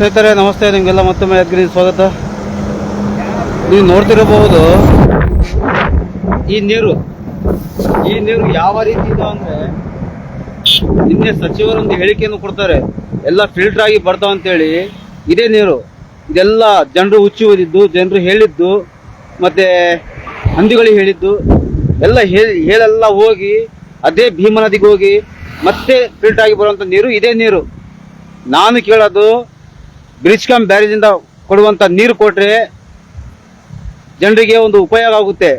ಸ್ನೇಹಿತರೆ, ನಮಸ್ತೆ. ನಿಮಗೆಲ್ಲ ಮತ್ತೊಮ್ಮೆ ಯಾದಗಿರಿ ಸ್ವಾಗತ. ನೀವು ನೋಡ್ತಿರಬಹುದು, ಈ ನೀರು ಈ ನೀರು ಯಾವ ರೀತಿ ಇದೆ ಅಂದ್ರೆ ನಿನ್ನೆ ಸಚಿವರೊಂದು ಹೇಳಿಕೆಯನ್ನು ಕೊಡ್ತಾರೆ. ಎಲ್ಲ ಫಿಲ್ಟರ್ ಆಗಿ ಬರ್ತಾವ ಅಂತೇಳಿ. ಇದೇ ನೀರು. ಇದೆಲ್ಲ ಜನರು ಹುಚ್ಚಿ ಓದಿದ್ದು ಜನರು ಹೇಳಿದ್ದು, ಮತ್ತೆ ಹಂದಿಗಳಿಗೆ ಹೇಳಿದ್ದು, ಎಲ್ಲ ಹೇಳಿ ಹೇಳೆಲ್ಲ ಹೋಗಿ, ಅದೇ ಭೀಮ ನದಿಗೆ ಹೋಗಿ, ಮತ್ತೆ ಫಿಲ್ಟರ್ ಆಗಿ ಬರುವಂತ ನೀರು, ಇದೇ ನೀರು. ನಾನು ಕೇಳೋದು ಬ್ರಿಡ್ಜ್ ಕಮ್ ಬ್ಯಾರೇಜಿಂದ ಕೊಡುವಂತ ನೀರು ಕೊಟ್ರೆ ಜನರಿಗೆ ಒಂದು ಉಪಯೋಗ ಆಗುತ್ತೆ.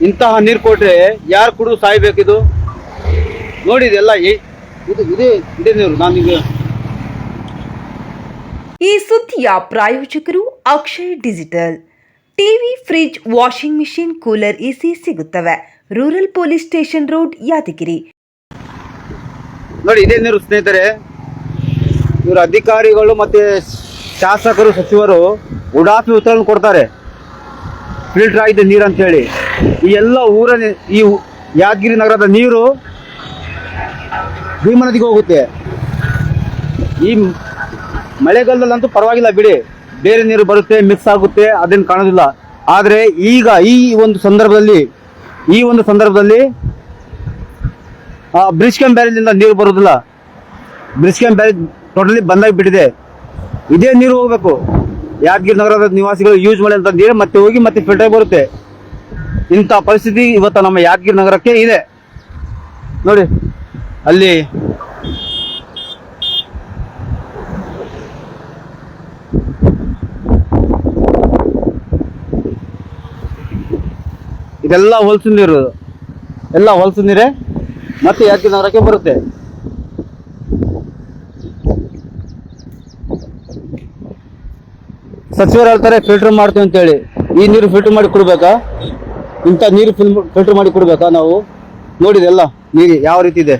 ಇಂತಹ ನೀರು ಕೊಟ್ರೆ ಯಾರು ಕುಡಿದು ಸಾಯ್ಬೇಕಿದು ನೋಡಿ ಇದೆಲ್ಲ ಏ- ಇದು ಇದೇ ಇದೇ ನೀರು. ನಾನು ಈಗ ಈ ಸುದ್ದಿಯ ಪ್ರಾಯೋಜಕರು Akshay digital. TV fridge washing machine cooler AC ಸಿಗುತ್ತವೆ. Rural police station road Yadagiri. ನೋಡಿ ಇದೇ ನೀರು ಸ್ನೇಹಿತರೆ ಇವರು ಅಧಿಕಾರಿಗಳು ಮತ್ತೆ ಶಾಸಕರು, ಸಚಿವರು ಉಡಾಫಿ ಉತ್ತರವನ್ನು ಕೊಡ್ತಾರೆ. ಫಿಲ್ಟರ್ ಆಗಿದೆ ನೀರು ಅಂತ ಹೇಳಿ. ಈ ಎಲ್ಲ ಊರ ಈ ಯಾದಗಿರಿ ನಗರದ ನೀರು ಭೀಮ ನದಿಗೆ ಹೋಗುತ್ತೆ. ಈ ಮಳೆಗಾಲದಲ್ಲಂತೂ ಪರವಾಗಿಲ್ಲ ಬಿಡಿ. ಬೇರೆ ನೀರು ಬರುತ್ತೆ, ಮಿಕ್ಸ್ ಆಗುತ್ತೆ, ಅದೇನು ಕಾಣೋದಿಲ್ಲ. ಆದರೆ ಈಗ ಈ ಒಂದು ಸಂದರ್ಭದಲ್ಲಿ, ಈ ಒಂದು ಸಂದರ್ಭದಲ್ಲಿ ಕ್ಯಾಂಪ್ ಬ್ಯಾರೇಜಿಂದ ನೀರು ಬರೋದಿಲ್ಲ ಕ್ಯಾಂಪ್ ಬ್ಯಾರೇಜ್ ಟೋಟಲಿ ಬಂದಾಗಿ ಬಿಟ್ಟಿದೆ ಇದೇ ನೀರು ಹೋಗ್ಬೇಕು. ಯಾದಗಿರಿ ನಗರದ ನಿವಾಸಿಗಳು ಯೂಸ್ ಮಾಡಿದಂತ ನೀರು ಮತ್ತೆ ಹೋಗಿ ಮತ್ತೆ ಫಿಲ್ಟರ್ ಬರುತ್ತೆ. ಇಂಥ ಪರಿಸ್ಥಿತಿ ಇವತ್ತು ನಮ್ಮ ಯಾದಗಿರಿ ನಗರಕ್ಕೆ ಇದೆ. ನೋಡಿ, ಅಲ್ಲಿ ಇದೆಲ್ಲ ಹೊಲಸು ನೀರು. ಎಲ್ಲ ಹೊಲಸು ನೀರೇ ಮತ್ತೆ ಯಾದಗಿರಿ ನಗರಕ್ಕೆ ಬರುತ್ತೆ. ಸಚಿವರು ಹೇಳ್ತಾರೆ ಫಿಲ್ಟರ್ ಮಾಡ್ತೀವಿ ಅಂತೇಳಿ. ಈ ನೀರು ಫಿಲ್ಟರ್ ಮಾಡಿ ಕೊಡ್ಬೇಕಾ? ಇಂಥ ನೀರು ಫಿಲ್ಟರ್ ಮಾಡಿ ಕೊಡ್ಬೇಕಾ ನಾವು? ನೋಡಿದೆ ಎಲ್ಲ, ನೀರು ಯಾವ ರೀತಿ ಇದೆ?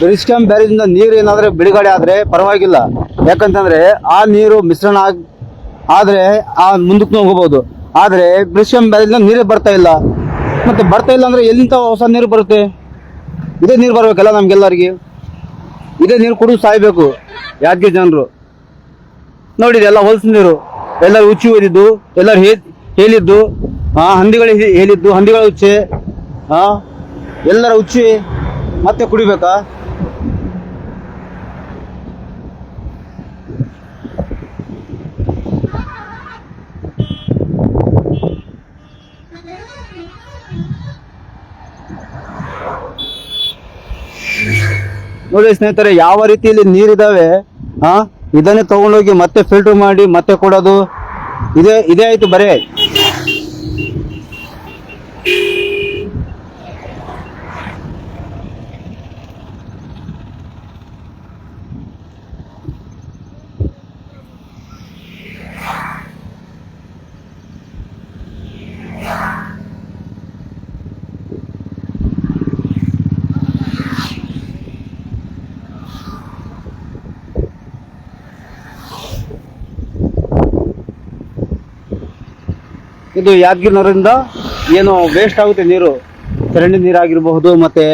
ಬ್ರಿಜ್ ಕ್ಯಾಂಪ್ ಬ್ಯಾರೇಜಿಂದ ನೀರು ಏನಾದ್ರೆ ಬಿಡುಗಡೆ ಆದರೆ ಪರವಾಗಿಲ್ಲ. ಯಾಕಂತಂದ್ರೆ ಆ ನೀರು ಮಿಶ್ರಣ ಆಗ್ ಆದ್ರೆ ಆ ಮುಂದಕ್ಕೆ ಹೋಗಬಹುದು ಆದ್ರೆ ಕ್ಯಾಮ್ ಬ್ಯಾರೇಜಿಂದ ನೀರೇ ಬರ್ತಾ ಇಲ್ಲ. ಮತ್ತೆ ಬರ್ತಾ ಇಲ್ಲ ಅಂದ್ರೆ ಎಲ್ಲಿಂದ ಹೊಸ ನೀರು ಬರುತ್ತೆ? ಇದೇ ನೀರು ಬರ್ಬೇಕಲ್ಲ ನಮ್ಗೆಲ್ಲರಿಗೆ. ಇದೇ ನೀರು ಕುಡಿದು ಸಾಯ್ಬೇಕು ಯಾದಗಿರಿ ಜನರು. ನೋಡಿದೆ ಎಲ್ಲ ಹೊಲಸ ನೀರು. ಎಲ್ಲರೂ ಉಚ್ಚಿ ಓದಿದ್ದು ಎಲ್ಲರೂ ಹೇ, ಹೇಳಿದ್ದು ಹಂದಿಗಳು ಹೇಳಿದ್ದು, ಹಂದಿಗಳ ಉಚ್ಚೆ, ಆ, ಎಲ್ಲರ ಉಚ್ಚಿ ಮತ್ತೆ ಕುಡಿಬೇಕಾ? ನೋಡಿ ಸ್ನೇಹಿತರೆ, ಯಾವ ರೀತಿಯಲ್ಲಿ ನೀರಿದಾವೆ, ಆ? ಇದನ್ನೇ ತಗೊಂಡೋಗಿ ಮತ್ತೆ ಫಿಲ್ಟರ್ ಮಾಡಿ ಮತ್ತೆ ಕೊಡೋದು? ಇದೇ ಇದೇ ಆಯ್ತು ಬರೇ. ಇದು ಯಾದಗಿರಿನವರಿಂದ ಏನು ವೇಸ್ಟ್ ಆಗುತ್ತೆ ನೀರು ಚರಂಡಿ ನೀರಾಗಿರ್ಬಹುದು ಮತ್ತೆ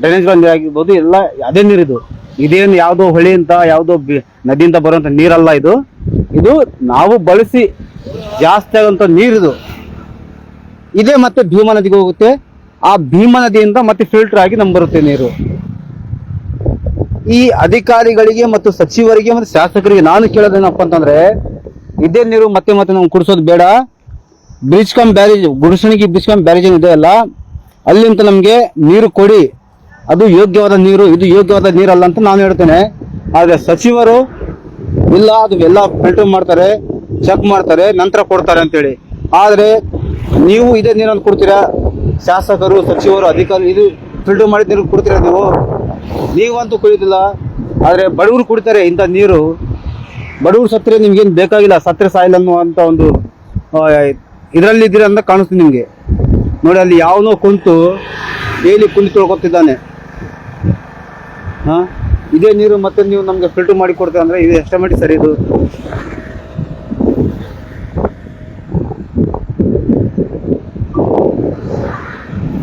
ಡ್ರೈನೇಜ್ಗಳ ನೀರಾಗಿರ್ಬೋದು ಎಲ್ಲ ಅದೇ ನೀರಿದು. ಇದೇನು ಯಾವುದೋ ಹೊಳಿ ಅಂತ, ಯಾವುದೋ ಬಿ- ನದಿಯಿಂದ ಬರುವಂತ ನೀರಲ್ಲ ಇದು. ಇದು ನಾವು ಬಳಸಿ ಜಾಸ್ತಿ ಆಗುವಂತ ನೀರಿದು. ಇದೇ ಮತ್ತೆ ಭೀಮಾ ನದಿಗೆ ಹೋಗುತ್ತೆ. ಆ ಭೀಮಾ ನದಿಯಿಂದ ಮತ್ತೆ ಫಿಲ್ಟರ್ ಆಗಿ ನಮ್ಗೆ ಬರುತ್ತೆ ನೀರು. ಈ ಅಧಿಕಾರಿಗಳಿಗೆ ಮತ್ತು ಸಚಿವರಿಗೆ ಮತ್ತು ಶಾಸಕರಿಗೆ ನಾನು ಕೇಳೋದೇನಪ್ಪ ಅಂತಂದ್ರೆ ಇದೇ ನೀರು ಮತ್ತೆ ಮತ್ತೆ ನಾವು ಕುಡಿಸೋದು ಬೇಡ. ಬ್ರಿಡ್ಜ್ ಕಮ್ ಬ್ಯಾರೇಜ್ ಗುಡಿಸಣಿಗೆ ಬ್ರಿಡ್ಜ್ ಕಮ್ ಬ್ಯಾರೇಜ್ ಏನಿದೆ ಅಲ್ಲ ಅಲ್ಲಿಂತ ನಮಗೆ ನೀರು ಕೊಡಿ. ಅದು ಯೋಗ್ಯವಾದ ನೀರು, ಇದು ಯೋಗ್ಯವಾದ ನೀರಲ್ಲ ಅಂತ ನಾನು ಹೇಳ್ತೇನೆ. ಆದರೆ ಸಚಿವರು ಇಲ್ಲ, ಅದು ಎಲ್ಲ ಫಿಲ್ಟರ್ ಮಾಡ್ತಾರೆ ಚೆಕ್ ಮಾಡ್ತಾರೆ, ನಂತರ ಕೊಡ್ತಾರೆ ಅಂತೇಳಿ. ಆದರೆ ನೀವು ಇದೇ ನೀರನ್ನು ಕೊಡ್ತೀರಾ? ಶಾಸಕರು, ಸಚಿವರು, ಅಧಿಕಾರಿ, ಇದು ಫಿಲ್ಟರ್ ಮಾಡಿದ ನೀರು ಕೊಡ್ತೀರಾ ನೀವು? ನೀವಂತೂ ಕುಡಿಯೋದಿಲ್ಲ. ಆದರೆ ಬಡವರು ಕುಡಿತಾರೆ ಇಂಥ ನೀರು. ಬಡವರು ಸತ್ತರೆ ನಿಮ್ಗೇನು ಬೇಕಾಗಿಲ್ಲ, ಸತ್ರೆ ಸಾಯಿಲ್ ಅನ್ನುವಂಥ ಒಂದು ಇದರಲ್ಲಿ ಇದ್ದೀರ ಅಂತ ಕಾಣಿಸ್ತು ನಿಮಗೆ. ನೋಡಿ, ಅಲ್ಲಿ ಯಾವನೋ ಕುಂತು, ಡೈಲಿ ಕುಂತು ತೊಳ್ಕೊತಿದ್ದಾನೆ. ಹಾ? ಇದೇ ನೀರು ಮತ್ತೆ ನೀವು ನಮಗೆ ಫಿಲ್ಟರ್ ಮಾಡಿ ಕೊಡ್ತೀರ ಅಂದರೆ ಇದು ಎಷ್ಟ ಮಟ್ಟಿಗೆ ಸರಿ ಇದು.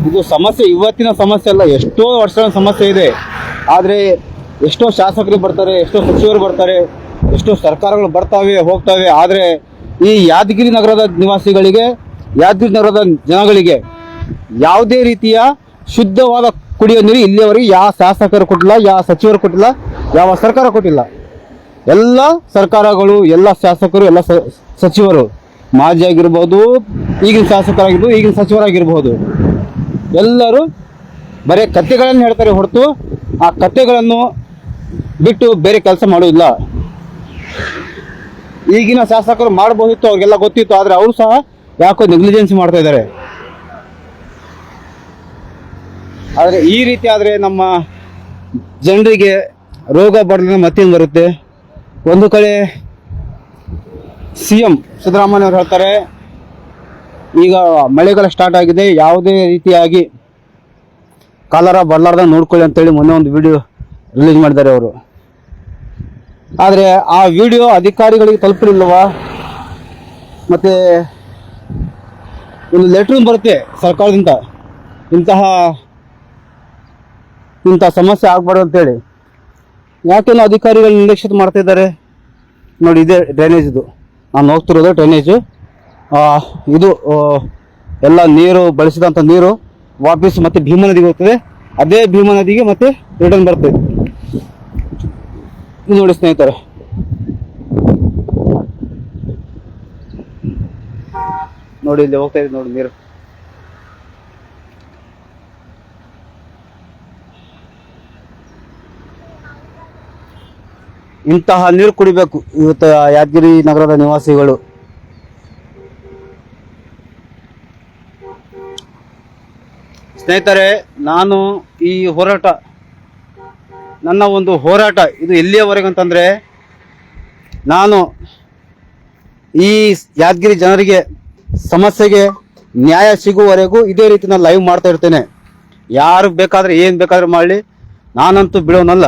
ಇದು ಸಮಸ್ಯೆ, ಇವತ್ತಿನ ಸಮಸ್ಯೆ ಅಲ್ಲ, ಎಷ್ಟೋ ವರ್ಷಗಳ ಸಮಸ್ಯೆ ಇದೆ. ಆದರೆ ಎಷ್ಟೋ ಶಾಸಕರು ಬರ್ತಾರೆ, ಎಷ್ಟೋ ಸಚಿವರು ಬರ್ತಾರೆ ಎಷ್ಟೋ ಸರ್ಕಾರಗಳು ಬರ್ತಾವೆ, ಹೋಗ್ತಾವೆ, ಆದರೆ ಈ ಯಾದಗಿರಿ ನಗರದ ನಿವಾಸಿಗಳಿಗೆ, ಯಾದಗಿರಿ ನಗರದ ಜನಗಳಿಗೆ ಯಾವುದೇ ರೀತಿಯ ಶುದ್ಧವಾದ ಕುಡಿಯೋ ನೀರು ಇಲ್ಲಿಯವರೆಗೆ ಯಾವ ಶಾಸಕರು ಕೊಟ್ಟಿಲ್ಲ, ಯಾವ ಸಚಿವರು ಕೊಟ್ಟಿಲ್ಲ, ಯಾವ ಸರ್ಕಾರ ಕೊಟ್ಟಿಲ್ಲ. ಎಲ್ಲ ಸರ್ಕಾರಗಳು, ಎಲ್ಲ ಶಾಸಕರು, ಎಲ್ಲ ಸಚಿವರು, ಮಾಜಿ ಆಗಿರ್ಬೋದು, ಈಗಿನ ಶಾಸಕರಾಗಿರ್ಬೋದು, ಈಗಿನ ಸಚಿವರಾಗಿರ್ಬೋದು, ಎಲ್ಲರೂ ಬರೀ ಕತೆಗಳನ್ನು ಹೇಳ್ತಾರೆ ಹೊರತು ಆ ಕತೆಗಳನ್ನು ಬಿಟ್ಟು ಬೇರೆ ಕೆಲಸ ಮಾಡೋದಿಲ್ಲ ಈಗಿನ ಶಾಸಕರು ಮಾಡಬಹುದಿತ್ತು, ಅವ್ರಿಗೆಲ್ಲ ಗೊತ್ತಿತ್ತು, ಆದರೆ ಅವರು ಸಹ ಯಾಕೋ ನೆಗ್ಲಿಜೆನ್ಸ್ ಮಾಡ್ತಾ ಇದ್ದಾರೆ. ಆದರೆ ಈ ರೀತಿ ಆದರೆ ನಮ್ಮ ಜನರಿಗೆ ರೋಗ ಬರಲಿನ ಮತ್ತೇನು ಬರುತ್ತೆ? ಒಂದು ಕಡೆ ಸಿ ಎಂ ಸಿದ್ದರಾಮಯ್ಯ ಅವರು ಹೇಳ್ತಾರೆ, ಈಗ ಮಳೆಗಾಲ ಸ್ಟಾರ್ಟ್ ಆಗಿದೆ, ಯಾವುದೇ ರೀತಿಯಾಗಿ ಕಾಲರ ಬರಲಾರ್ದ ನೋಡ್ಕೊಳ್ಳಿ ಅಂತೇಳಿ ಮೊನ್ನೆ ಒಂದು ವಿಡಿಯೋ ರಿಲೀಸ್ ಮಾಡಿದ್ದಾರೆ ಅವರು. ಆದರೆ ಆ ವಿಡಿಯೋ ಅಧಿಕಾರಿಗಳಿಗೆ ತಲುಪಲಿಲ್ಲವ ಮತ್ತು ಒಂದು ಲೆಟ್ರ್ ಬರುತ್ತೆ ಸರ್ಕಾರದಿಂದ. ಇಂತಹ ಇಂಥ ಸಮಸ್ಯೆ ಆಗಬಾರ್ದು ಅಂತೇಳಿ. ಯಾಕೆಲ್ಲ ಅಧಿಕಾರಿಗಳು ನಿರ್ಲಕ್ಷ್ಯ ಮಾಡ್ತಾ ಇದ್ದಾರೆ? ನೋಡಿ, ಇದೇ ಡ್ರೈನೇಜ್ ಇದು. ನಾನು ಹೋಗ್ತಿರೋದು ಡ್ರೈನೇಜು ಇದು ಎಲ್ಲ ನೀರು ಬಳಸಿದಂಥ ನೀರು ವಾಪಸ್ ಮತ್ತೆ ಭೀಮಾ ನದಿಗೆ ಹೋಗ್ತದೆ. ಅದೇ ಭೀಮಾ ನದಿಗೆ ಮತ್ತೆ ರಿಟರ್ನ್ ಬರ್ತದೆ ನೋಡಿ ಸ್ನೇಹಿತರೆ. ನೋಡಿ ಇಲ್ಲಿ ಹೋಗ್ತಾ ಇದೆ ನೋಡಿ ನೀರು. ಇಂತಹ ನೀರು ಕುಡಿಬೇಕು ಇವತ್ತು ಯಾದಗಿರಿ ನಗರದ ನಿವಾಸಿಗಳು. ಸ್ನೇಹಿತರೆ, ನಾನು ಈ ಹೋರಾಟ ನನ್ನ ಒಂದು ಹೋರಾಟ ಇದು ಎಲ್ಲಿಯವರೆಗೆ ಅಂತಂದರೆ ನಾನು ಈ ಯಾದಗಿರಿ ಜನರಿಗೆ ಸಮಸ್ಯೆಗೆ ನ್ಯಾಯ ಸಿಗುವವರೆಗೂ ಇದೇ ರೀತಿ ನಾನು ಲೈವ್ ಮಾಡ್ತಾ ಇರ್ತೇನೆ. ಯಾರು ಬೇಕಾದರೆ, ಏನು ಬೇಕಾದರೂ ಮಾಡಲಿ. ನಾನಂತೂ ಬಿಡೋನಲ್ಲ.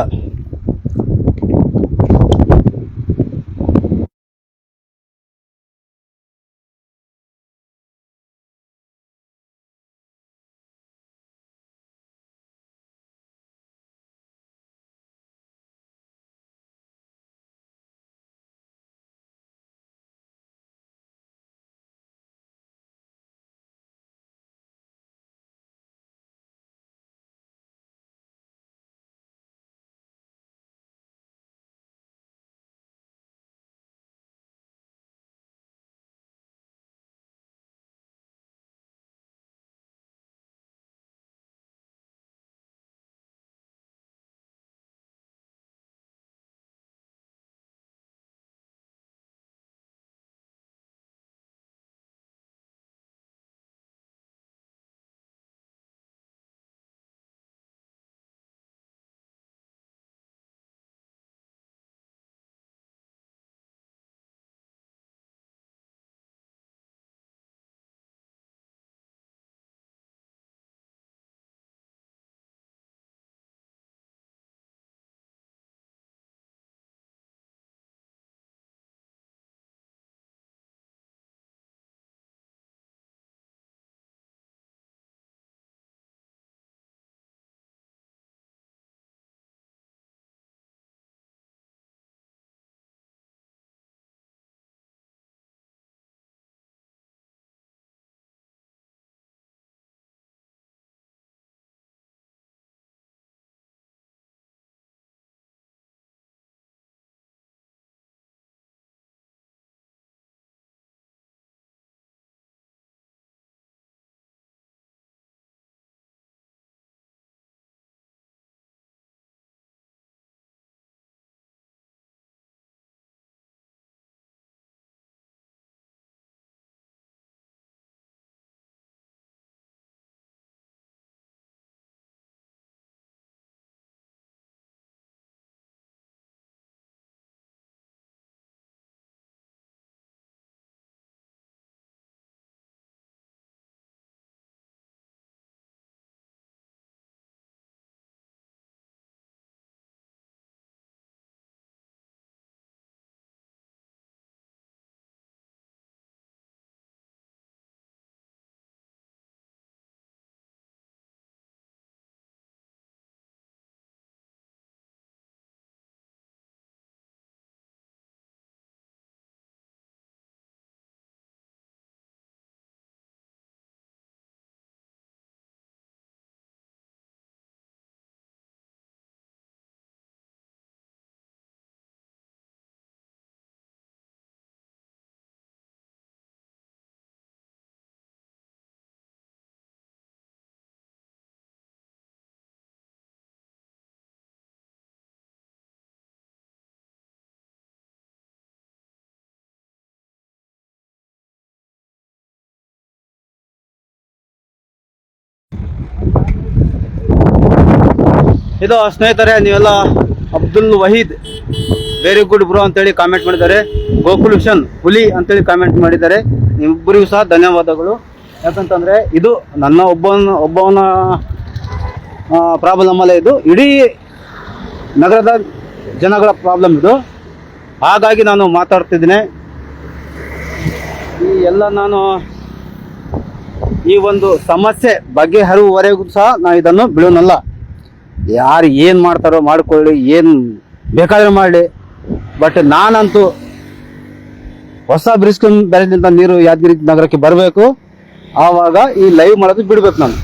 ಇದು ಸ್ನೇಹಿತರೆ, ನೀವೆಲ್ಲ Abdul Waheed. Very good bro ಅಂತೇಳಿ ಕಾಮೆಂಟ್ ಮಾಡಿದ್ದಾರೆ. ಗೋಕುಲಕ್ಷನ್ ಹುಲಿ ಅಂತೇಳಿ ಕಾಮೆಂಟ್ ಮಾಡಿದ್ದಾರೆ. ನಿಮ್ಮಿಬ್ಬರಿಗೂ ಸಹ ಧನ್ಯವಾದಗಳು. ಯಾಕಂತಂದ್ರೆ ಇದು ನನ್ನ ಒಬ್ಬನ ಒಬ್ಬವನ ಪ್ರಾಬ್ಲಮ್ ಅಲ್ಲ ಇದು. ಇಡೀ ನಗರದ ಜನಗಳ ಪ್ರಾಬ್ಲಮ್ ಇದು. ಹಾಗಾಗಿ ನಾನು ಮಾತಾಡ್ತಿದ್ದೀನಿ. ಈ ಎಲ್ಲ ನಾನು ಈ ಒಂದು ಸಮಸ್ಯೆ ಬಗೆಹರುವವರೆಗೂ ಸಹ ನಾನು ಇದನ್ನು ಬಿಡೋನಲ್ಲ. ಯಾರು ಏನು ಮಾಡ್ತಾರೋ ಮಾಡ್ಕೊಳ್ಳಿ, ಏನು ಬೇಕಾದ್ರೆ ಮಾಡಲಿ. ಬಟ್ ನಾನಂತೂ ಹೊಸ ಬ್ರಿಡ್ಜ್ ಬ್ಯಾರೇಜ್ನಿಂದ ನೀರು ಯಾದಗಿರಿ ನಗರಕ್ಕೆ ಬರಬೇಕು. ಆವಾಗ ಈ ಲೈವ್ ಮಾಡೋದು ಬಿಡ್ಬೇಕು ನಾನು.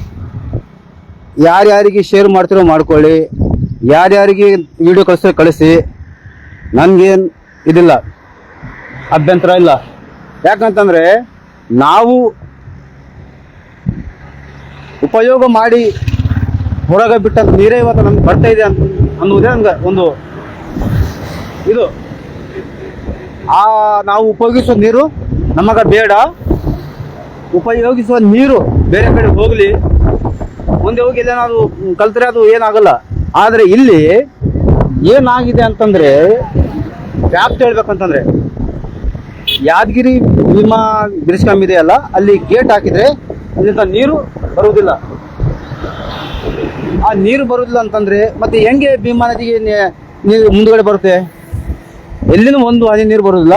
ಯಾರ್ಯಾರಿಗೆ ಶೇರ್ ಮಾಡ್ತಿರೋ ಮಾಡ್ಕೊಳ್ಳಿ. ಯಾರ್ಯಾರಿಗೆ ವಿಡಿಯೋ ಕಳಿಸ್ತಾರೆ ಕಳಿಸಿ. ನನಗೇನು ಇದಿಲ್ಲ. ಅಭ್ಯಂತರ ಇಲ್ಲ. ಯಾಕಂತಂದರೆ ನಾವು ಉಪಯೋಗ ಮಾಡಿ ಹೊರಗೆ ಬಿಟ್ಟ ನೀರೇ ಇವತ್ತು ನಮ್ಗೆ ಬರ್ತಾ ಇದೆ ಅಂತ ಅನ್ನುವುದೇ ನಮ್ಗೆ ಒಂದು ಇದು. ಆ, ನಾವು ಉಪಯೋಗಿಸುವ ನೀರು ನಮಗೆ ಬೇಡ. ಉಪಯೋಗಿಸುವ ನೀರು ಬೇರೆ ಕಡೆ ಹೋಗಲಿ. ಮುಂದೆ ಹೋಗಿ ನಾವು ಕಲ್ತರೆ ಅದು ಏನಾಗಲ್ಲ. ಆದರೆ ಇಲ್ಲಿ ಏನಾಗಿದೆ ಅಂತಂದ್ರೆ, ವ್ಯಾಪ್ತಿ ಹೇಳ್ಬೇಕಂತಂದ್ರೆ, ಯಾದಗಿರಿ ಭೀಮಾ ಬ್ರಿಡ್ಜ್ ಇದೆಯಲ್ಲ, ಅಲ್ಲಿ ಗೇಟ್ ಹಾಕಿದ್ರೆ ಅಲ್ಲಿಂದ ನೀರು ಬರುವುದಿಲ್ಲ. ಆ ನೀರು ಬರುದಿಲ್ಲ ಅಂತಂದ್ರೆ ಮತ್ತೆ ಹೆಂಗೆ ಭೀಮಾ ನದಿಗೆ ನೀರು ಮುಂದುಗಡೆ ಬರುತ್ತೆ? ಎಲ್ಲಿನೂ ಒಂದು ಹನಿ ನೀರು ಬರುದಿಲ್ಲ.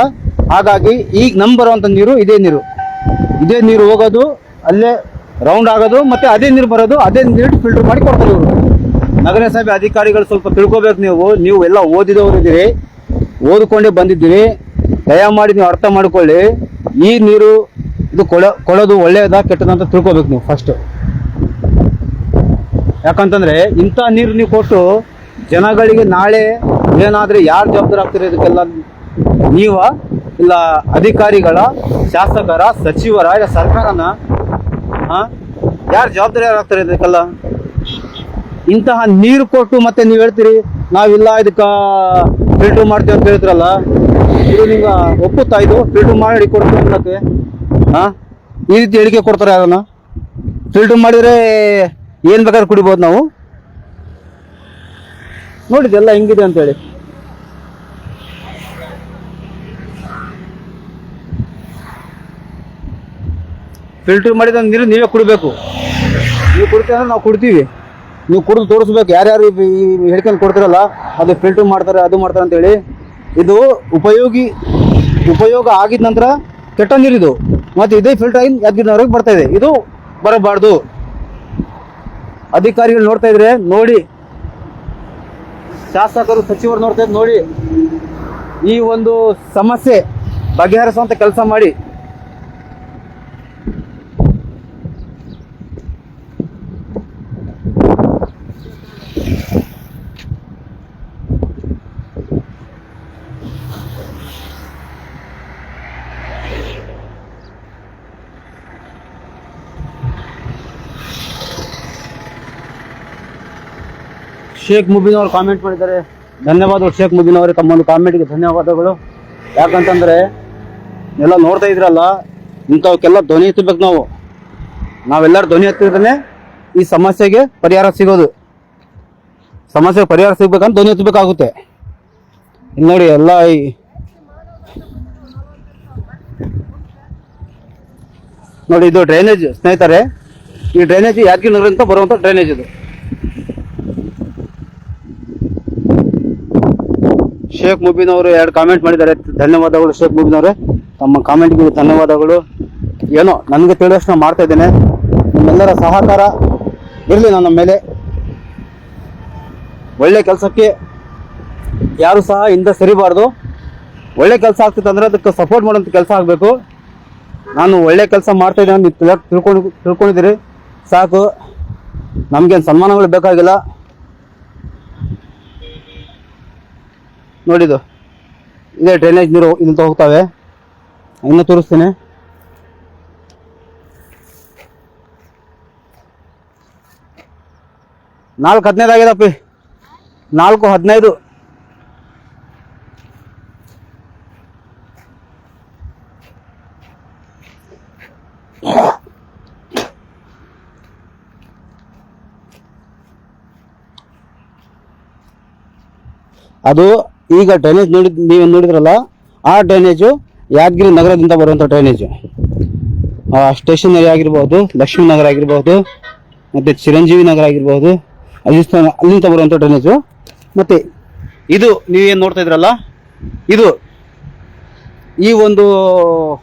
ಹಾಗಾಗಿ ಈಗ ನಮ್ ಬರುವಂತ ನೀರು ಇದೇ ನೀರು. ಇದೇ ನೀರು ಹೋಗೋದು, ಅಲ್ಲೇ ರೌಂಡ್ ಆಗೋದು, ಮತ್ತೆ ಅದೇ ನೀರು ಬರೋದು, ಅದೇ ನೀರು ಫಿಲ್ಟರ್ ಮಾಡಿ ಕೊಡ್ತಾರೆ ಇವರು. ನಗರಸಭೆ ಅಧಿಕಾರಿಗಳು ಸ್ವಲ್ಪ ತಿಳ್ಕೊಬೇಕು ನೀವು. ನೀವು ಎಲ್ಲ ಓದಿದವರು ಇದ್ದೀರಿ. ಓದಿಕೊಂಡೇ ಬಂದಿದ್ದೀರಿ. ದಯಮಾಡಿ ನೀವು ಅರ್ಥ ಮಾಡ್ಕೊಳ್ಳಿ. ಈ ನೀರು ಇದು ಕೊಳ ಕೊಡೋದು ಒಳ್ಳೆಯದಾ ಕೆಟ್ಟದಂತ ತಿಳ್ಕೊಬೇಕು ನೀವು ಫಸ್ಟ್ ಯಾಕಂತಂದ್ರೆ ಇಂಥ ನೀರು ನೀವು ಕೊಟ್ಟು ಜನಗಳಿಗೆ ನಾಳೆ ಏನಾದ್ರೆ ಯಾರು ಜವಾಬ್ದಾರಿ ಆಗ್ತಾರೆ ಇದಕ್ಕೆಲ್ಲ? ನೀವ ಇಲ್ಲ ಅಧಿಕಾರಿಗಳ, ಶಾಸಕರ, ಸಚಿವರ, ಇಲ್ಲ ಸರ್ಕಾರನ ಯಾರು ಜವಾಬ್ದಾರಿ ಆಗ್ತಾರೆ ಇದಕ್ಕೆಲ್ಲ? ಇಂತಹ ನೀರು ಕೊಟ್ಟು ಮತ್ತೆ ನೀವು ಹೇಳ್ತೀರಿ, ನಾವಿಲ್ಲ ಇದಕ್ಕ ಫಿಲ್ಟರ್ ಮಾಡ್ತೀವಿ ಅಂತ ಹೇಳ್ತಿರಲ್ಲ ಇದು ನಿಮ್ಗೆ ಒಪ್ಪುತ್ತಾ ಇದು? ಫಿಲ್ಟರ್ ಮಾಡಿ ಕೊಡ್ತೀವಿ ಅನ್ನಕ್ಕೆ ಹಾ ಈ ರೀತಿ ಹೇಳಿಕೆ ಕೊಡ್ತಾರೆ ಯಾರನ್ನ? ಫಿಲ್ಟರ್ ಮಾಡಿದ್ರೆ ಏನ್ ಬೇಕಾದ್ರೆ ಕುಡಿಬೋದು ನಾವು? ನೋಡಿದೆಲ್ಲ ಹೆಂಗಿದೆ ಅಂತೇಳಿ. ಫಿಲ್ಟರ್ ಮಾಡಿದ ನೀರು ನೀವೇ ಕುಡಿಬೇಕು. ನೀವು ಕುಡಿತೀವಿ ಅಂದ್ರೆ ನಾವು ಕುಡ್ತೀವಿ. ನೀವು ಕುಡಿದು ತೋರಿಸ್ಬೇಕು. ಯಾರ್ಯಾರು ಹೇಳ್ಕೊಂಡು ಕೊಡ್ತಿರಲ್ಲ, ಅದು ಫಿಲ್ಟರ್ ಮಾಡ್ತಾರೆ, ಅದು ಮಾಡ್ತಾರೆ ಅಂತೇಳಿ. ಇದು ಉಪಯೋಗಿ ಉಪಯೋಗ ಆಗಿದ ನಂತರ ಕೆಟ್ಟ ನೀರು ಇದು ಮತ್ತೆ ಇದೇ ಫಿಲ್ಟರ್ ಆಗಿ ಯಾದಗಿರಿನವ್ರಿಗೆ ಬರ್ತಾ ಇದೆ. ಇದು ಬರಬಾರ್ದು. ಅಧಿಕಾರಿಗಳು ನೋಡ್ತಾ ಇದ್ರೆ ನೋಡಿ, ಶಾಸಕರು, ಸಚಿವರು ನೋಡ್ತಾ ಇದ್ರೆ ನೋಡಿ, ಈ ಒಂದು ಸಮಸ್ಯೆ ಬಗೆಹರಿಸುವಂತ ಕೆಲಸ ಮಾಡಿ ಶೇಖ್ ಮುಬೀನ್ ಅವರು ಕಾಮೆಂಟ್ ಮಾಡಿದ್ದಾರೆ. ಧನ್ಯವಾದಗಳು ಶೇಖ್ ಮುಬೀನ್ ಅವರೇ ತಮ್ಮ ಒಂದು ಕಾಮೆಂಟ್ಗೆ ಧನ್ಯವಾದಗಳು. ಯಾಕಂತಂದ್ರೆ, ಎಲ್ಲ ನೋಡ್ತಾ ಇದ್ರಲ್ಲ, ಇಂಥವಕ್ಕೆಲ್ಲ ಧ್ವನಿ ಎತ್ತಬೇಕು ನಾವು. ನಾವೆಲ್ಲರೂ ಧ್ವನಿ ಎತ್ತಿದ್ರೆ ಈ ಸಮಸ್ಯೆಗೆ ಪರಿಹಾರ ಸಿಗೋದು. ಸಮಸ್ಯೆಗೆ ಪರಿಹಾರ ಸಿಗ್ಬೇಕಂತ ಧ್ವನಿ ಎತ್ತಬೇಕಾಗುತ್ತೆ. ಇಲ್ಲಿ ನೋಡಿ, ಎಲ್ಲ ಈ ನೋಡಿ, ಇದು ಡ್ರೈನೇಜ್ ಸ್ನೇಹಿತರೆ. ಈ ಡ್ರೈನೇಜ್ ಯಾದಗಿರಿ ಅಂತ ಬರುವಂಥ ಡ್ರೈನೇಜ್ ಇದು. ಶೇಖ್ ಮುಬೀನ್ ಅವರು ಎರಡು ಕಾಮೆಂಟ್ ಮಾಡಿದ್ದಾರೆ. ಧನ್ಯವಾದಗಳು ಶೇಖ್ ಮುಬೀನ್ ಅವರೇ ತಮ್ಮ ಕಾಮೆಂಟ್ಗೆ ಧನ್ಯವಾದಗಳು. ಏನೋ ನನಗೆ ತಿಳಿದಷ್ಟು ಮಾಡ್ತಾ ಇದ್ದೇನೆ. ನಿಮ್ಮೆಲ್ಲರ ಸಹಕಾರ ಇರಲಿ ನನ್ನ ಮೇಲೆ. ಒಳ್ಳೆ ಕೆಲಸಕ್ಕೆ ಯಾರು ಸಹ ಹಿಂದೆ ಸರಿಬಾರ್ದು. ಒಳ್ಳೆ ಕೆಲಸ ಆಗ್ತಿತ್ತು ಅಂದರೆ ಅದಕ್ಕೆ ಸಪೋರ್ಟ್ ಮಾಡೋಂಥ ಕೆಲಸ ಆಗಬೇಕು. ನಾನು ಒಳ್ಳೆ ಕೆಲಸ ಮಾಡ್ತಾ ಇದ್ದೇನೆ ನೀವು ತಿಳ್ಕೊಂಡು ತಿಳ್ಕೊಂಡಿದ್ದೀರಿ. ಸಾಕು. ನಮಗೇನು ಸನ್ಮಾನಗಳು ಬೇಕಾಗಿಲ್ಲ. ನೋಡಿದು ಇದೇ ಡ್ರೈನೇಜ್ ನೀರು ಇಲ್ಲಿಂದ ಹೋಗ್ತವೆ. ಇನ್ನು ತೋರಿಸ್ತೀನಿ. ನಾಲ್ಕು ಹದಿನೈದು ಆಗಿದಪ್ಪಿ ನಾಲ್ಕು ಹದಿನೈದು. ಅದು ಈಗ ಡ್ರೈನೇಜ್ ನೋಡಿ, ನೀವು ನೋಡಿದ್ರಲ್ಲ, ಆ ಡ್ರೈನೇಜು ಯಾದಗಿರಿ ನಗರದಿಂದ ಬರುವಂಥ ಡ್ರೈನೇಜು ಸ್ಟೇಷನರಿ ಆಗಿರ್ಬೋದು, ಲಕ್ಷ್ಮೀ ನಗರ ಆಗಿರ್ಬೋದು, ಮತ್ತು ಚಿರಂಜೀವಿ ನಗರ ಆಗಿರ್ಬೋದು ಅಲ್ಲಿಂದ ಅಲ್ಲಿಂದ ಬರುವಂಥ ಡ್ರೈನೇಜು ಮತ್ತು ಇದು ನೀವೇನು ನೋಡ್ತಾ ಇದ್ರಲ್ಲ, ಇದು ಈ ಒಂದು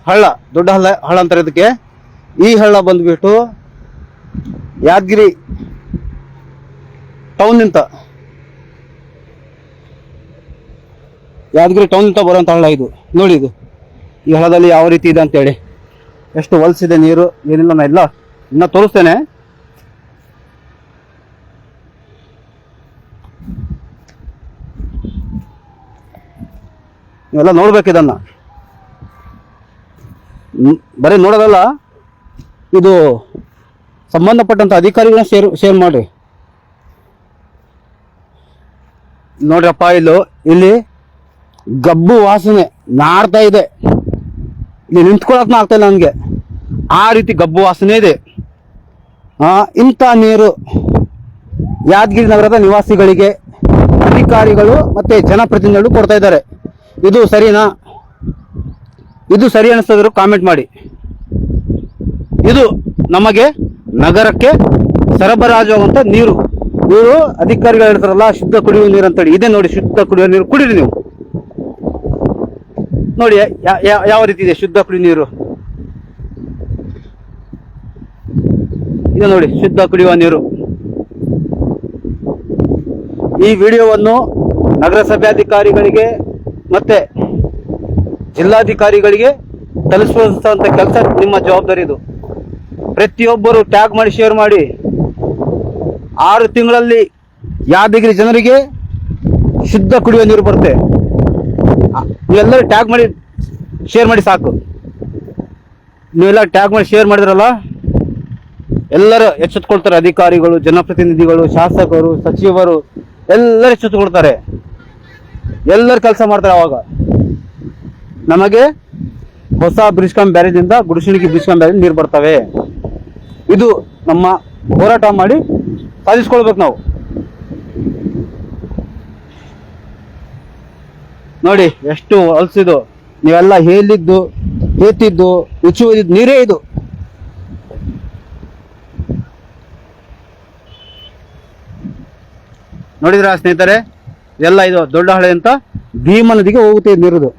ಹಳ್ಳ, ದೊಡ್ಡ ಹಳ್ಳ ಹಳ್ಳ ಅಂತಾರೆ ಇದಕ್ಕೆ. ಈ ಹಳ್ಳ ಬಂದ್ಬಿಟ್ಟು ಯಾದಗಿರಿ ಟೌನ್ ಯಾದಗಿರಿ ಟೌನ್ ಅಂತ ಬರುವಂತ ಹಳ್ಳ ಇದು. ನೋಡಿ ಇದು. ಈ ಹಳ್ಳದಲ್ಲಿ ಯಾವ ರೀತಿ ಇದೆ ಅಂತೇಳಿ. ಎಷ್ಟು ಹೊಲಸಿದೆ ನೀರು ಏನಿಲ್ಲ ನಾ ಇಲ್ಲ ಇನ್ನ ತೋರಿಸ್ತೇನೆ. ನೀವೆಲ್ಲ ನೋಡ್ಬೇಕು ಇದನ್ನ. ಹ್ಮ್, ಬರೀ ನೋಡೋದಲ್ಲ ಇದು ಸಂಬಂಧಪಟ್ಟಂತ ಅಧಿಕಾರಿಗಳನ್ನ ಶೇರ್ ಶೇರ್ ಮಾಡಿ ನೋಡ್ರಪ್ಪ ಇಲ್ಲೂ ಇಲ್ಲಿ ಗಬ್ಬು ವಾಸನೆ ನಾಡ್ತಾ ಇದೆ. ಇಲ್ಲಿ ನಿಂತ್ಕೊಳಕ್ನ ಆಗ್ತಾ ಇಲ್ಲ ನನಗೆ. ಆ ರೀತಿ ಗಬ್ಬು ವಾಸನೆ ಇದೆ. ಇಂಥ ನೀರು ಯಾದಗಿರಿ ನಗರದ ನಿವಾಸಿಗಳಿಗೆ, ಅಧಿಕಾರಿಗಳು ಮತ್ತೆ ಜನಪ್ರತಿನಿಧಿಗಳು ಕೊಡ್ತಾ ಇದ್ದಾರೆ. ಇದು ಸರಿನಾ? ಇದು ಸರಿ ಅನಿಸ್ತದ್ರು ಕಾಮೆಂಟ್ ಮಾಡಿ. ಇದು ನಮಗೆ ನಗರಕ್ಕೆ ಸರಬರಾಜು ಆಗುವಂಥ ನೀರು. ಇವರು ಅಧಿಕಾರಿಗಳು ಹೇಳ್ತಾರಲ್ಲ, ಶುದ್ಧ ಕುಡಿಯುವ ನೀರು ಅಂತೇಳಿ. ಇದೆ ನೋಡಿ, ಶುದ್ಧ ಕುಡಿಯುವ ನೀರು. ಕುಡೀರಿ ನೀವು. ನೋಡಿ ಯಾವ ರೀತಿ ಇದೆ ಶುದ್ಧ ಕುಡಿಯುವ ನೀರು? ಇದು ನೋಡಿ, ಶುದ್ಧ ಕುಡಿಯುವ ನೀರು. ಈ ವಿಡಿಯೋವನ್ನು ನಗರಸಭೆ ಅಧಿಕಾರಿಗಳಿಗೆ ಮತ್ತೆ ಜಿಲ್ಲಾಧಿಕಾರಿಗಳಿಗೆ ತಲುಪಿಸುವಂತ ಕೆಲಸ ನಿಮ್ಮ ಜವಾಬ್ದಾರಿ ಇದು. ಪ್ರತಿಯೊಬ್ಬರು ಟ್ಯಾಗ್ ಮಾಡಿ, ಶೇರ್ ಮಾಡಿ. ಆರು ತಿಂಗಳಲ್ಲಿ ಯಾದಗಿರಿ ಜನರಿಗೆ ಶುದ್ಧ ಕುಡಿಯುವ ನೀರು ಬರುತ್ತೆ. ನೀವೆಲ್ಲರೂ ಟ್ಯಾಗ್ ಮಾಡಿ ಶೇರ್ ಮಾಡಿ ಸಾಕು. ನೀವೆಲ್ಲ ಟ್ಯಾಗ್ ಮಾಡಿ ಶೇರ್ ಮಾಡಿದ್ರಲ್ಲ, ಎಲ್ಲರೂ ಎಚ್ಚೆತ್ಕೊಳ್ತಾರೆ ಅಧಿಕಾರಿಗಳು, ಜನಪ್ರತಿನಿಧಿಗಳು, ಶಾಸಕರು, ಸಚಿವರು, ಎಲ್ಲರೂ ಎಚ್ಚೆತ್ಕೊಳ್ತಾರೆ. ಎಲ್ಲರೂ ಕೆಲಸ ಮಾಡ್ತಾರೆ ಅವಾಗ. ನಮಗೆ ಹೊಸ ಬ್ರಿಜ್ಕಂ ಬ್ಯಾರೇಜಿಂದ ಗುಡಿಸಣಿಗೆ ಬ್ರಿಜ್ಕಂ ಬ್ಯಾರೇಜ್ ನೀರು ಬರ್ತವೆ. ಇದು ನಮ್ಮ ಹೋರಾಟ ಮಾಡಿ ಸಾಧಿಸ್ಕೊಳ್ಬೇಕು ನಾವು. ನೋಡಿ, ಎಷ್ಟು ಹೊಲ್ಸಿದು ನೀವೆಲ್ಲ ಹೇಳಿದ್ದು ಹೇತಿದ್ದು ರುಚಿ ನೀರೇ ಇದು. ನೋಡಿದ್ರ ಸ್ನೇಹಿತರೆ? ಎಲ್ಲ ಇದು ದೊಡ್ಡ ಹಳೆ ಅಂತ ಭೀಮ ನದಿಗೆ ಹೋಗುತ್ತೆ ನೀರದು.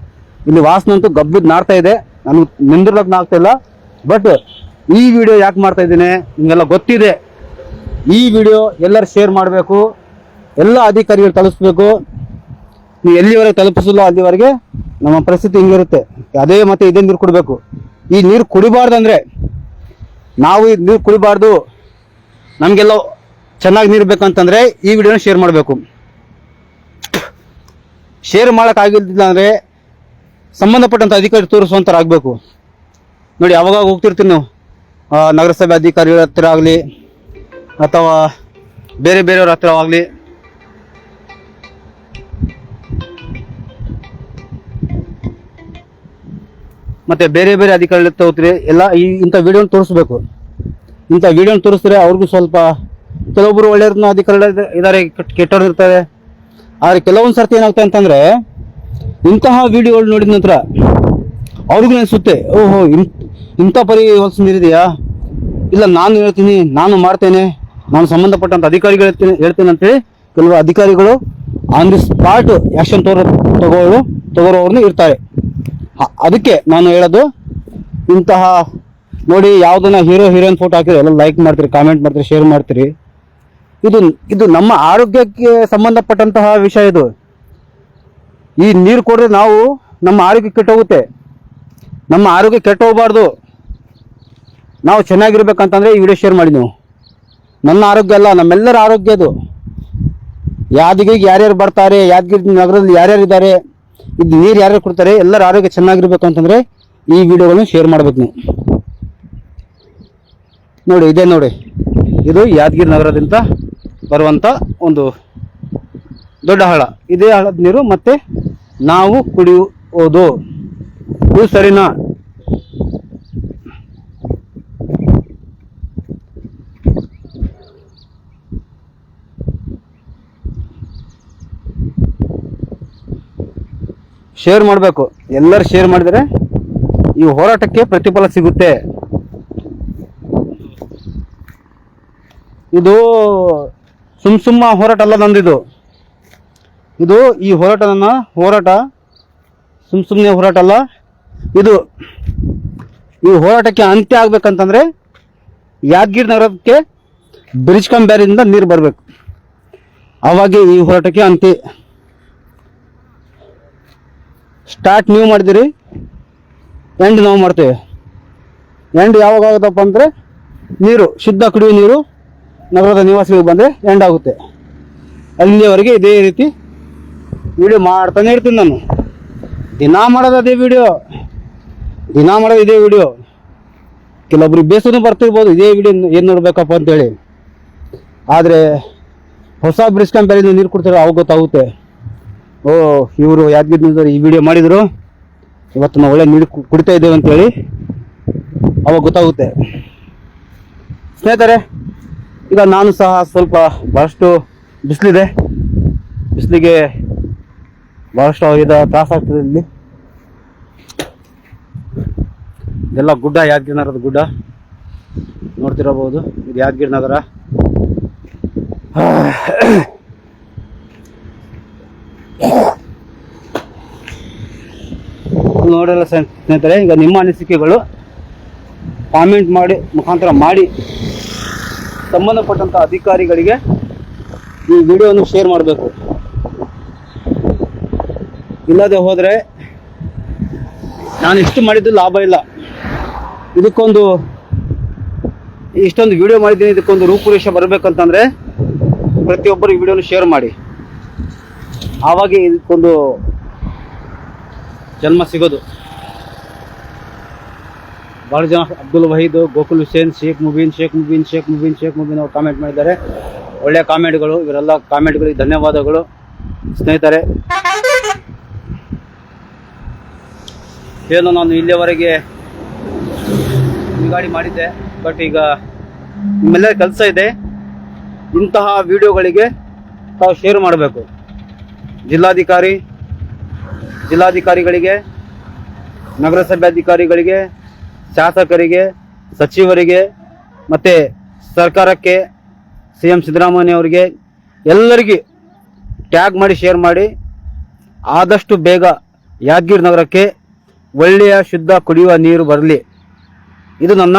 ಇಲ್ಲಿ ವಾಸನೆ ಅಂತೂ ಗಬ್ಬಿದ್ ನಾಡ್ತಾ ಇದೆ. ನನಗೆ ನಿಂದಿರ್ಲಕ್ ಆಗ್ತಾ ಇಲ್ಲ. ಬಟ್ ಈ ವಿಡಿಯೋ ಯಾಕೆ ಮಾಡ್ತಾ ಇದ್ದೀನಿ? ನಿಮಗೆಲ್ಲ ಗೊತ್ತಿದೆ. ಈ ವಿಡಿಯೋ ಎಲ್ಲರೂ ಶೇರ್ ಮಾಡಬೇಕು. ಎಲ್ಲ ಅಧಿಕಾರಿಗಳು ತಲುಪಿಸ್ಬೇಕು ನೀವು ಎಲ್ಲಿವರೆಗೆ ತಲುಪಿಸಲ್ಲ ಅಲ್ಲಿವರೆಗೆ ನಮ್ಮ ಪರಿಸ್ಥಿತಿ ಹಿಂಗಿರುತ್ತೆ. ಅದೇ ಮತ್ತೆ ಇದೇ ನೀರು ಕುಡಬೇಕು. ಈ ನೀರು ಕುಡಿಬಾರ್ದಂದ್ರೆ ನಾವು ಈ ನೀರು ಕುಡಿಬಾರ್ದು. ನಮಗೆಲ್ಲ ಚೆನ್ನಾಗಿ ನೀರು ಬೇಕಂತಂದರೆ ಈ ವಿಡಿಯೋನ ಶೇರ್ ಮಾಡಬೇಕು. ಶೇರ್ ಮಾಡೋಕ್ಕಾಗಿಲ್ಲ ಅಂದರೆ ಸಂಬಂಧಪಟ್ಟಂಥ ಅಧಿಕಾರಿ ತೋರಿಸುವಂಥರಾಗಬೇಕು ನೋಡಿ ಯಾವಾಗ ಹೋಗ್ತಿರ್ತೀವಿ ನಾವು? ನಗರಸಭೆ ಅಧಿಕಾರಿಗಳ ಹತ್ರ ಆಗಲಿ, ಅಥವಾ ಬೇರೆ ಬೇರೆಯವ್ರ ಹತ್ರ ಆಗಲಿ ಮತ್ತೆ ಬೇರೆ ಬೇರೆ ಅಧಿಕಾರಿಗಳ ತಗೋತೀರಿ ಎಲ್ಲ ಈ ಇಂಥ ವಿಡಿಯೋನ ತೋರಿಸ್ಬೇಕು. ಇಂಥ ವಿಡಿಯೋನ ತೋರಿಸಿದ್ರೆ ಅವ್ರಿಗೂ ಸ್ವಲ್ಪ ಕೆಲವೊಬ್ರು ಒಳ್ಳೆಯವ್ರನ್ನ ಅಧಿಕಾರಿಗಳು ಇದ್ದಾರೆ ಕೆಟ್ಟವ್ರು ಇರ್ತಾರೆ. ಆದರೆ ಕೆಲವೊಂದು ಸರ್ತಿ ಏನಾಗ್ತಾ ಅಂತಂದರೆ, ಇಂತಹ ವಿಡಿಯೋಗಳು ನೋಡಿದ ನಂತರ ಅವ್ರಿಗೂ ಅನಿಸುತ್ತೆ, ಓಹೋ ಇನ್ ಇಂಥ ಪರಿ ಹೊಲ್ಸ್ ಇಲ್ಲ, ನಾನು ಹೇಳ್ತೀನಿ, ನಾನು ಮಾಡ್ತೇನೆ, ನಾನು ಸಂಬಂಧಪಟ್ಟಂಥ ಅಧಿಕಾರಿಗಳು ಹೇಳ್ತೀನಿ, ಹೇಳ್ತೇನೆ ಅಂತೇಳಿ ಕೆಲವು ಅಧಿಕಾರಿಗಳು ಆನ್ ದಿ ಸ್ಪಾಟ್ ಆ್ಯಕ್ಷನ್ ತಗೋ ತಗೋರು ತಗೋರೋರ್ನು ಇರ್ತಾರೆ. ಅದಕ್ಕೆ ನಾನು ಹೇಳೋದು, ಇಂತಹ ನೋಡಿ ಯಾವ್ದನ್ನ ಹೀರೋ ಹೀರೋಯಿನ್ ಫೋಟೋ ಹಾಕಿದ್ರೆ ಎಲ್ಲ ಲೈಕ್ ಮಾಡ್ತೀರಿ ಕಾಮೆಂಟ್ ಮಾಡ್ತೀರಿ ಶೇರ್ ಮಾಡ್ತೀರಿ. ಇದು ಇದು ನಮ್ಮ ಆರೋಗ್ಯಕ್ಕೆ ಸಂಬಂಧಪಟ್ಟಂತಹ ವಿಷಯ ಇದು. ಈ ನೀರು ಕೊಡ್ರೆ ನಾವು ನಮ್ಮ ಆರೋಗ್ಯ ಕೆಟ್ಟೋಗುತ್ತೆ. ನಮ್ಮ ಆರೋಗ್ಯ ಕೆಟ್ಟ ಹೋಗ್ಬಾರ್ದು ನಾವು ಚೆನ್ನಾಗಿರ್ಬೇಕಂತಂದ್ರೆ ಈ ವಿಡಿಯೋ ಶೇರ್ ಮಾಡಿ ನೀವು. ನನ್ನ ಆರೋಗ್ಯ ಅಲ್ಲ, ನಮ್ಮೆಲ್ಲರ ಆರೋಗ್ಯ ಅದು. ಯಾದಗಿರಿಗೆ ಯಾರ್ಯಾರು ಬರ್ತಾರೆ, ಯಾದಗಿರಿ ನಗರದಲ್ಲಿ ಯಾರ್ಯಾರು ಇದ್ದಾರೆ ಇದು ನೀರು ಯಾರು ಕೊಡ್ತಾರೆ, ಎಲ್ಲರ ಆರೋಗ್ಯ ಚೆನ್ನಾಗಿರ್ಬೇಕು ಅಂತಂದ್ರೆ ಈ ವಿಡಿಯೋಗಳನ್ನ ಶೇರ್ ಮಾಡ್ಬೇಕು ನೀವು. ನೋಡಿ, ಇದೆ ನೋಡಿ. ಇದು ಯಾದಗಿರಿ ನಗರದಿಂದ ಬರುವಂತ ಒಂದು ದೊಡ್ಡ ಹಳ. ಇದೇ ಹಳದ ನೀರು ಮತ್ತೆ ನಾವು ಕುಡಿಯುವುದು. ಇದು ಸರಿನಾ? ಶೇರ್ ಮಾಡಬೇಕು. ಎಲ್ಲರೂ ಶೇರ್ ಮಾಡಿದರೆ ಈ ಹೋರಾಟಕ್ಕೆ ಪ್ರತಿಫಲ ಸಿಗುತ್ತೆ. ಇದು ಸುಮ್ ಸುಮ್ಮ ಹೋರಾಟ ಅಲ್ಲ ನಂದಿದು. ಇದು ಈ ಹೋರಾಟ ನನ್ನ ಹೋರಾಟ ಸುಮ್ ಸುಮ್ಮನೆ ಹೋರಾಟ ಅಲ್ಲ. ಇದು ಈ ಹೋರಾಟಕ್ಕೆ ಅಂತ್ಯ ಆಗ್ಬೇಕಂತಂದ್ರೆ ಯಾದಗಿರಿ ನಗರಕ್ಕೆ ಬ್ರಿಡ್ಜ್ ಕಂಬ್ಯಾರಿಯಿಂದ ನೀರು ಬರಬೇಕು. ಅವಾಗೆ ಈ ಹೋರಾಟಕ್ಕೆ ಅಂತ್ಯ. ಸ್ಟಾರ್ಟ್ ನೀವು ಮಾಡಿದಿರಿ ಎಂಡ್ ನಾವು ಮಾಡ್ತೇವೆ. ಎಂಡ್ ಯಾವಾಗ ಆಗುತ್ತಪ್ಪ ಅಂದರೆ, ನೀರು, ಶುದ್ಧ ಕುಡಿಯುವ ನೀರು ನಗರದ ನಿವಾಸಿಗಳಿಗೆ ಬಂದರೆ ಎಂಡ್ ಆಗುತ್ತೆ. ಅಲ್ಲಿಯವರೆಗೆ ಇದೇ ರೀತಿ ವಿಡಿಯೋ ಮಾಡ್ತಾನೆ ಇರ್ತೀನಿ ನಾನು. ದಿನ ಮಾಡೋದು ಅದೇ ವಿಡಿಯೋ ದಿನ ಮಾಡೋದು ಇದೇ ವಿಡಿಯೋ ಕೆಲವೊಬ್ರಿಗೆ ಬೇಸನ್ನು ಬರ್ತಿರ್ಬೋದು, ಇದೇ ವಿಡಿಯೋ ಏನು ನೋಡಬೇಕಪ್ಪ ಅಂತೇಳಿ. ಆದರೆ ಹೊಸ ಬ್ರಿಡ್ಜ್ ಕಂಪನಿಯಿಂದ ನೀರು ಕೊಡ್ತಾರೆ, ಅವಾಗ ಗೊತ್ತಾಗುತ್ತೆ. ಓ, ಇವರು ಯಾದಗಿರಿನಿಂದ ಈ ವಿಡಿಯೋ ಮಾಡಿದರು. ಇವತ್ತು ನಾವು ಒಳ್ಳೆ ನೀರು ಕುಡಿತಾ ಇದ್ದೇವೆ ಅಂತೇಳಿ. ಅವಾಗ ಗೊತ್ತಾಗುತ್ತೆ. ಸ್ನೇಹಿತರೆ, ಈಗ ನಾನು ಸಹ ಸ್ವಲ್ಪ ಭಾಳಷ್ಟು ಬಿಸಿಲಿದೆ. ಬಿಸಿಲಿಗೆ ಭಾಳಷ್ಟು ಇದು ತ್ರಾಸಾಗ್ತದೆ ಇಲ್ಲಿ. ಇದೆಲ್ಲ ಗುಡ್ಡ, ಯಾದಗಿರಿ ನಗರದ ಗುಡ್ಡ. ನೋಡ್ತಿರಬಹುದು. ಇದು ಯಾದಗಿರಿ ನಗರ. ನೋಡಲ್ಲ ಸ್ನೇ- ಸ್ನೇಹಿತರೆ, ಈಗ ನಿಮ್ಮ ಅನಿಸಿಕೆಗಳು ಕಾಮೆಂಟ್ ಮಾಡಿ, ಮುಖಾಂತರ ಮಾಡಿ ಸಂಬಂಧಪಟ್ಟಂತ ಅಧಿಕಾರಿಗಳಿಗೆ ಈ ವಿಡಿಯೋವನ್ನು ಶೇರ್ ಮಾಡಬೇಕು. ಇಲ್ಲದೆ ಹೋದರೆ ನಾನು ಇಷ್ಟು ಮಾಡಿದ್ದು ಲಾಭ ಇಲ್ಲ. ಇದಕ್ಕೊಂದು ಇಷ್ಟೊಂದು ವಿಡಿಯೋ ಮಾಡಿದ್ದೀನಿ, ಇದಕ್ಕೊಂದು ರೂಪುರೇಷೆ ಬರಬೇಕಂತಂದರೆ ಪ್ರತಿಯೊಬ್ಬರು ಈ ವಿಡಿಯೋನ ಶೇರ್ ಮಾಡಿ. ಆವಾಗ ಇದಕ್ಕೊಂದು ಜನ್ಮ ಸಿಗೋದು. ಭಾಳ ಜನ ಅಬ್ದುಲ್ ವಹೀದ್, ಗೋಕುಲ್ ಹುಸೇನ್, ಶೇಖ್ ಮುಬೀನ್ ಶೇಖ್ ಮುಬೀನ್ ಶೇಖ್ ಮುಬೀನ್ ಶೇಖ್ ಮುಬೀನ್ ಅವರು ಕಾಮೆಂಟ್ ಮಾಡಿದ್ದಾರೆ. ಒಳ್ಳೆಯ ಕಾಮೆಂಟ್ಗಳು, ಇವರೆಲ್ಲ ಕಾಮೆಂಟ್ಗಳಿಗೆ ಧನ್ಯವಾದಗಳು. ಸ್ನೇಹಿತರೆ ಏನು ನಾನು ಇಲ್ಲಿಯವರೆಗೆ ಗಾಡಿ ಮಾಡಿದ್ದೆ. ಬಟ್ ಈಗ ನಿಮ್ಮೆಲ್ಲ ಕೆಲಸ ಇದೆ. ಇಂತಹ ವಿಡಿಯೋಗಳಿಗೆ ತಾವು ಶೇರ್ ಮಾಡಬೇಕು. ಜಿಲ್ಲಾಧಿಕಾರಿ ಜಿಲ್ಲಾಧಿಕಾರಿಗಳಿಗೆ ನಗರಸಭೆ ಅಧಿಕಾರಿಗಳಿಗೆ ಶಾಸಕರಿಗೆ, ಸಚಿವರಿಗೆ, ಮತ್ತು ಸರ್ಕಾರಕ್ಕೆ ಸಿ ಎಂ ಸಿದ್ದರಾಮಯ್ಯ ಅವರಿಗೆ ಎಲ್ಲರಿಗೆ ಟ್ಯಾಗ್ ಮಾಡಿ, ಶೇರ್ ಮಾಡಿ, ಆದಷ್ಟು ಬೇಗ ಯಾದಗಿರಿ ನಗರಕ್ಕೆ ಒಳ್ಳೆಯ ಶುದ್ಧ ಕುಡಿಯುವ ನೀರು ಬರಲಿ. ಇದು ನನ್ನ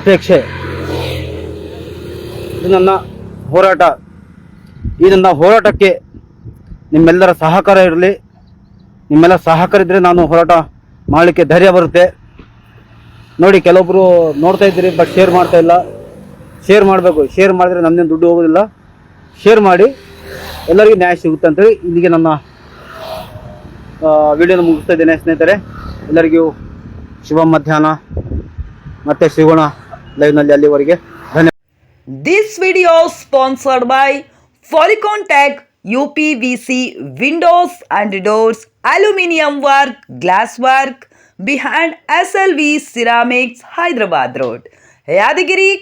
ಅಪೇಕ್ಷೆ. ಇದು ನನ್ನ ಹೋರಾಟ. ಈ ನನ್ನ ಹೋರಾಟಕ್ಕೆ ನಿಮ್ಮೆಲ್ಲರ ಸಹಕಾರ ಇರಲಿ. ನಿಮ್ಮೆಲ್ಲ ಸಹಕರಿದ್ರೆ ನಾನು ಹೋರಾಟ ಮಾಡಲಿಕ್ಕೆ ಧೈರ್ಯ ಬರುತ್ತೆ. ನೋಡಿ ಕೆಲವೊಬ್ಬರು ನೋಡ್ತಾ ಇದ್ದೀರಿ ಬಟ್ ಶೇರ್ ಮಾಡ್ತಾ ಇಲ್ಲ. ಶೇರ್ ಮಾಡಬೇಕು. ಶೇರ್ ಮಾಡಿದ್ರೆ ನಮ್ದೇನು ದುಡ್ಡು ಹೋಗೋದಿಲ್ಲ. ಶೇರ್ ಮಾಡಿ. ಎಲ್ಲರಿಗೂ ನ್ಯಾಯ ಸಿಗುತ್ತೆ ಅಂತೇಳಿ ಇಲ್ಲಿಗೆ ನನ್ನ ವಿಡಿಯೋನ ಮುಗಿಸ್ತಾ ಇದ್ದೇನೆ ಸ್ನೇಹಿತರೆ. ಎಲ್ಲರಿಗೂ ಶುಭ ಮಧ್ಯಾಹ್ನ. ಮತ್ತೆ ಸಿಗೋಣ ಲೈವ್ನಲ್ಲಿ ಅಲ್ಲಿವರೆಗೆ. ಧನ್ಯವಾದ. This video sponsored by P Tech UPVC Windows and Doors aluminium work glass work behind S L V ceramics Hyderabad road Yadagiri